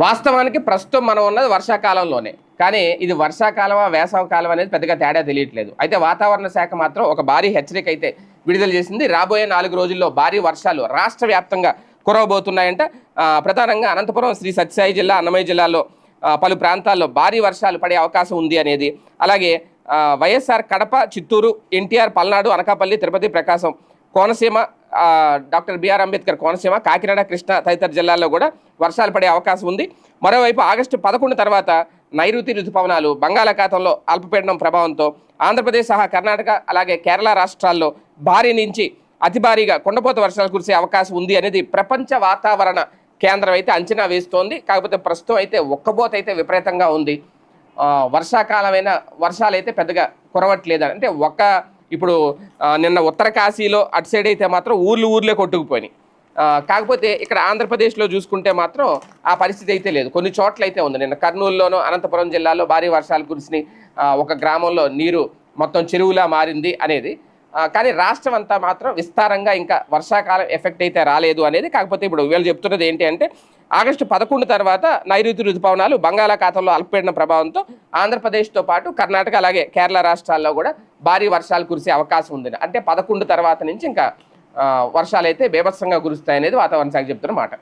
వాస్తవానికి ప్రస్తుతం మనం ఉన్నది వర్షాకాలంలోనే. కానీ ఇది వర్షాకాలమా వేసవకాలం అనేది పెద్దగా తేడా తెలియట్లేదు. అయితే వాతావరణ శాఖ మాత్రం ఒక భారీ హెచ్చరిక అయితే విడుదల చేసింది. రాబోయే నాలుగు రోజుల్లో భారీ వర్షాలు రాష్ట్ర వ్యాప్తంగా కురవబోతున్నాయంట. ప్రధానంగా అనంతపురం శ్రీ సత్యసాయి జిల్లా అన్నమయ్య జిల్లాలో పలు ప్రాంతాల్లో భారీ వర్షాలు పడే అవకాశం ఉంది అనేది. అలాగే వైఎస్ఆర్ కడప చిత్తూరు ఎన్టీఆర్ పల్నాడు అనకాపల్లి తిరుపతి ప్రకాశం కోనసీమ డాక్టర్ బిఆర్ అంబేద్కర్ కోనసీమ కాకినాడ కృష్ణ తదితర జిల్లాల్లో కూడా వర్షాలు పడే అవకాశం ఉంది. మరోవైపు ఆగస్టు పదకొండు తర్వాత నైరుతి ఋతుపవనాలు బంగాళాఖాతంలో అల్పపీడనం ప్రభావంతో ఆంధ్రప్రదేశ్ సహా కర్ణాటక అలాగే కేరళ రాష్ట్రాల్లో భారీ నుంచి అతి భారీగా కొండపోత వర్షాలు కురిసే అవకాశం ఉంది అనేది ప్రపంచ వాతావరణ కేంద్రం అయితే అంచనా వేస్తోంది. కాకపోతే ప్రస్తుతం అయితే ఒక్కబోత అయితే విపరీతంగా ఉంది. వర్షాకాలమైన వర్షాలు అయితే పెద్దగా కురవట్లేదు. అంటే ఒక్క ఇప్పుడు నిన్న ఉత్తర కాశీలో అటు సైడ్ అయితే మాత్రం ఊర్లు ఊర్లే కొట్టుకుపోయినాయి. కాకపోతే ఇక్కడ ఆంధ్రప్రదేశ్లో చూసుకుంటే మాత్రం ఆ పరిస్థితి అయితే లేదు. కొన్ని చోట్ల అయితే ఉంది. నిన్న కర్నూలులోనూ అనంతపురం జిల్లాలో భారీ వర్షాలు కురిసినాయి. ఒక గ్రామంలో నీరు మొత్తం చెరువులా మారింది అనేది కానీ రాష్ట్రం అంతా మాత్రం విస్తారంగా ఇంకా వర్షాకాలం ఎఫెక్ట్ అయితే రాలేదు అనేది కాకపోతే ఇప్పుడు వీళ్ళు చెప్తున్నది ఏంటి అంటే ఆగస్టు పదకొండు తర్వాత నైరుతి రుతుపవనాలు బంగాళాఖాతంలో అల్పపీడన ప్రభావంతో ఆంధ్రప్రదేశ్తో పాటు కర్ణాటక అలాగే కేరళ రాష్ట్రాల్లో కూడా భారీ వర్షాలు కురిసే అవకాశం ఉంది. అంటే పదకొండు తర్వాత నుంచి ఇంకా వర్షాలు అయితే బేభత్సంగా కురుస్తాయనేది వాతావరణ శాఖ చెప్తున్న మాట.